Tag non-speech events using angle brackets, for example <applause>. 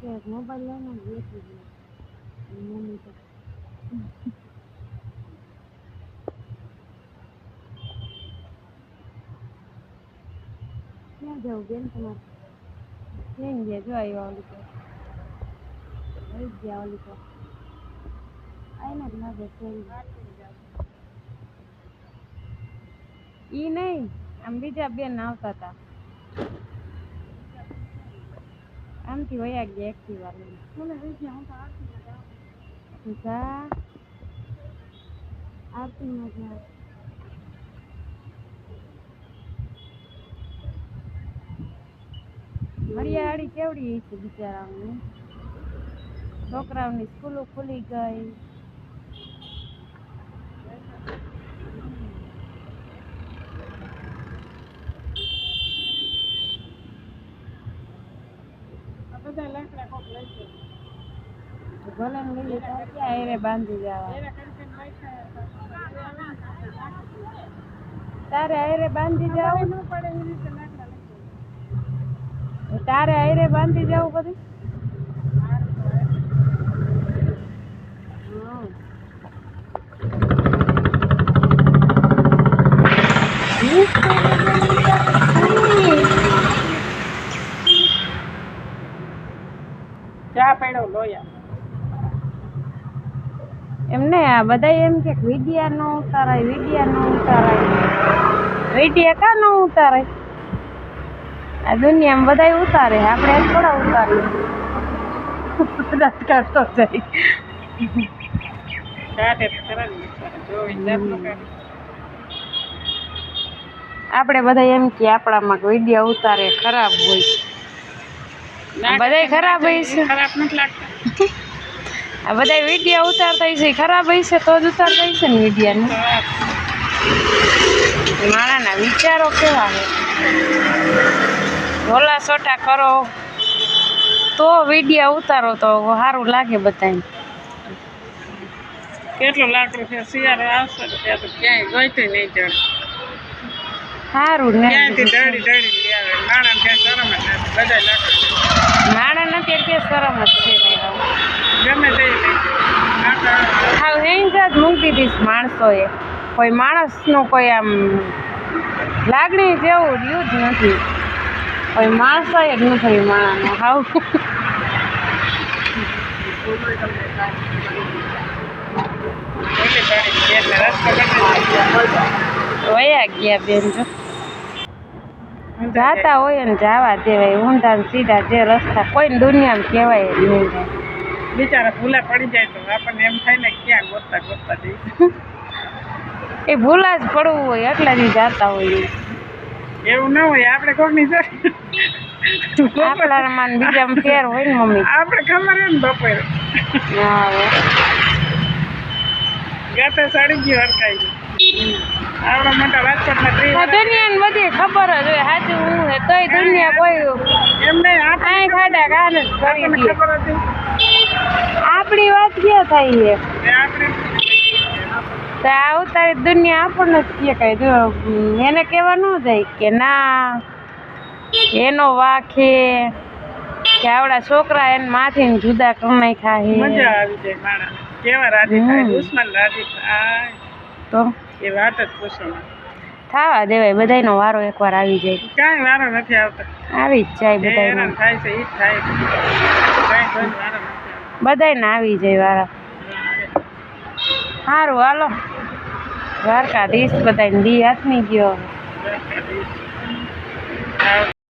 છે મોબાઈલ લઈને બેસી ગયો. મમ્મી તો ક્યાં જવું બેન તમારે? ક્યાં ગયા? જો આવ્યો ઓલી તો ગયા ઓલી તો આઈને જ ના છે ઈ નહીં, આમ બીજા બેન આવતા હતા. આમથી વયા ગયા એક્ટિવા લઈને જા આરતીમાં જા હરિયાળી કેવડી છે બિચારાઓની? છોકરાઓની સ્કૂલો ખુલી ગઈ. બાંધી જવા તારે આયરે બાંધી જાવ તારે આયરે બાંધી જાવ બધું? એમને આ બધા એમ કે વિડિયા નો ઉતારાય વિડિયા નો ઉતારાય. વિડિયા કા નો ઉતારાય? આ દુનિયામાં બધા ઉતારે આપણે એમ થોડા ઉતારીએ. કરતો જાય. આપણે બધા એમ કે આપણામાં વિડિયા ઉતારે ખરાબ હોય. બધા બધાય ખરાબ હોય છે. ખરાબ નથી લાગતા. આ બધા વિડિયા ઉતારતા હશે ખરાબ હશે તો જ ઉતારતા હશે ને વિડિયાને. માણાના વિચારો કેવા છે? ઢોલા સોટા કરો. તો વિડિયા ઉતારો તો સારું લાગે બધાને કેટલું લાકડું છે? શિયાળો આવશે ત્યાં તો ક્યાંય ગોઈતું નહીં જડે સારું ને. દળી દળી લઈ આવે? નાણાં ત્યાં શરમ જ નથી. બધા લાકડું. માણા નથી એટલે શરમ જ છે કઈ હાવ. ગમે તે લઈ જાય. લાકડા હાવ હેંગ જ મૂકી દીધીશ માણસોએ. કોઈ માણસનું કોઈ આમ લાગણી જેવું રહ્યું જ નથી. કોઈ માણસોએ જ નથી માણાનું હાવ. વયા ગયા બેન જો. જાતા હોય ને જાવા દેવાય. ઊંધા ને સીધા જે રસ્તા કોઈ દુનિયામાં કહેવાય નહીં. બિચારા ભૂલા પડી જાય તો આપણને એમ થાય ને ક્યાં ગોતતા ગોતતા જઈ <laughs> એ ભૂલા જ પડવું હોય એટલા જ જાતા હોય એવું ના હોય આપણે કોકની જોડે. આપણામાં બીજા ફેર હોય ને મમ્મી. આપણે ખબર ને બપોરે હા. ગાતે સડી ગયું હરકાઈ ગયું આવડા મોટા રાજકોટના ત્રીસ દુનિયાને બધી ખબર જ હોય સાચું હું હે તોય દુનિયા કોઈ એમ નહીં આપણે ખાડા કાન જ કરી ખબર હતી આપણી વાત ક્યાં થાય છે? તો આ ઉતારી દુનિયા આપણને જ કઈ જો એને કહેવા ન જાય કે ના એનો વાંખે કે આવડા છોકરા એને માથી જુદા કરી નાખ્યા મજા આવી જાય માણસ કેવા રાજી થાય. દુશ્મન રાજી થાય. તો? એ વાત જ પૂછો. થાવા દેવાય બધાયનો વારો એકવાર આવી જાય. કાંઈ વારો નથી આવતો. આવી જ જાય જે હેરાન થાય છે એ જ થાય કાંઈ કોઈ વારો નથી બધાયને આવી જાય વારા. આવતો સારું હાલો. દ્વારકાધીશ બધાને દી હાથમી ગયો. દ્વારકાધીશ.